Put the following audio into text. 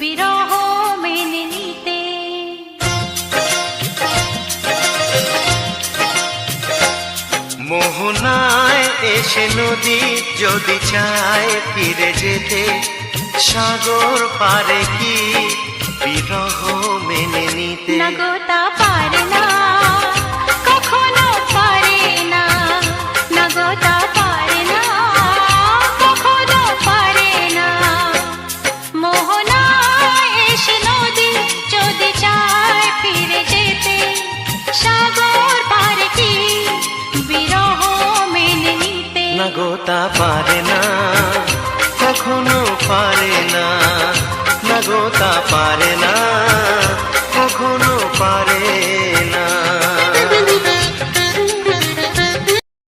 বিরহ মেনে নিতে। মোহনায় এসে নদী যদি চায় ফিরে যেতে সাগর পারে কি বিরহ মেনে নিতে? না গো পারে না কখনো পারে না না গো পারে না।